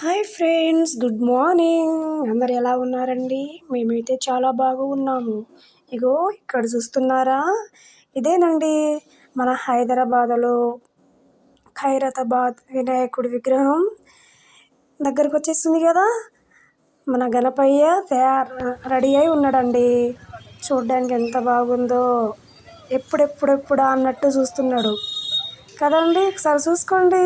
Hi friends good morning. అందరు ఎలా ఉన్నారండి? మేమైతే చాలా బాగా ఉన్నాము ఇగో ఇక్కడ చూస్తున్నారా? ఇదేనండి మన హైదరాబాద్లో ఖైరతాబాద్ వినాయకుడి విగ్రహం. దగ్గరకు వచ్చేసింది కదా? మన గణపయ్య తయారు రెడీ అయి ఉన్నాడండి. చూడ్డానికి ఎంత బాగుందో. ఎప్పుడెప్పుడెప్పుడా అన్నట్టు చూస్తున్నాడు. కదండి ఒకసారి చూసుకోండి.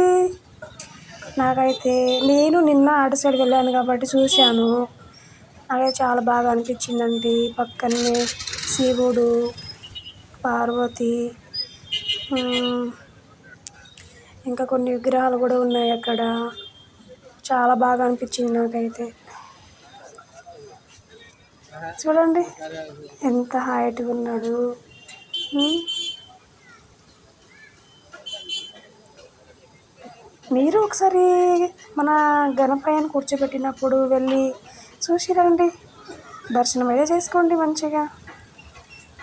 నాకైతే నేను నిన్న అటు సైడ్ వెళ్ళాను కాబట్టి చూశాను. నాకైతే చాలా బాగా అనిపించిందండి. పక్కనే శివుడు పార్వతి ఇంకా కొన్ని విగ్రహాలు కూడా ఉన్నాయి అక్కడ. చాలా బాగా అనిపించింది నాకైతే. చూడండి ఎంత హైట్గా ఉన్నాడు. మీరు ఒకసారి మన గణపయ్యను కూర్చోబెట్టినప్పుడు వెళ్ళి చూసి రండి దర్శనం అయితే చేసుకోండి మంచిగా.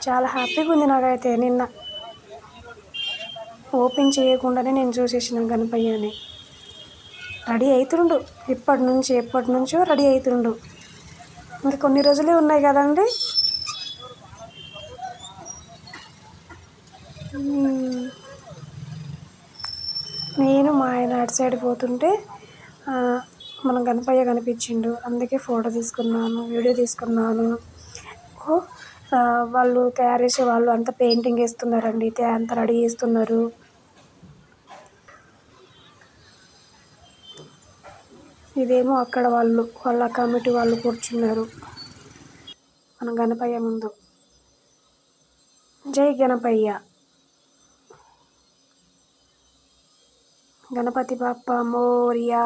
చాలా హ్యాపీగా ఉంది నాకైతే నిన్న. ఓపెన్ చేయకుండానే నేను చూసేసిన గణపయ్యని రెడీ అవుతుండు ఇప్పటి నుంచి ఎప్పటి నుంచో రెడీ అవుతుండు ఇంకా కొన్ని రోజులే ఉన్నాయి కదండి నేను మా ఆయన అటు సైడ్ పోతుంటే మన గణపయ్య కనిపించిండు. అందుకే ఫోటో తీసుకున్నాను వీడియో తీసుకున్నాను. వాళ్ళు తయారు చేసే వాళ్ళు అంతా పెయింటింగ్ వేస్తున్నారండి. అంతా రెడీ చేస్తున్నారు. ఇదేమో అక్కడ వాళ్ళు వాళ్ళ కమిటీ వాళ్ళు కూర్చున్నారు. మన గణపయ్య ముందు. జై గణపయ్య. గణపతి బప్పా మోరియా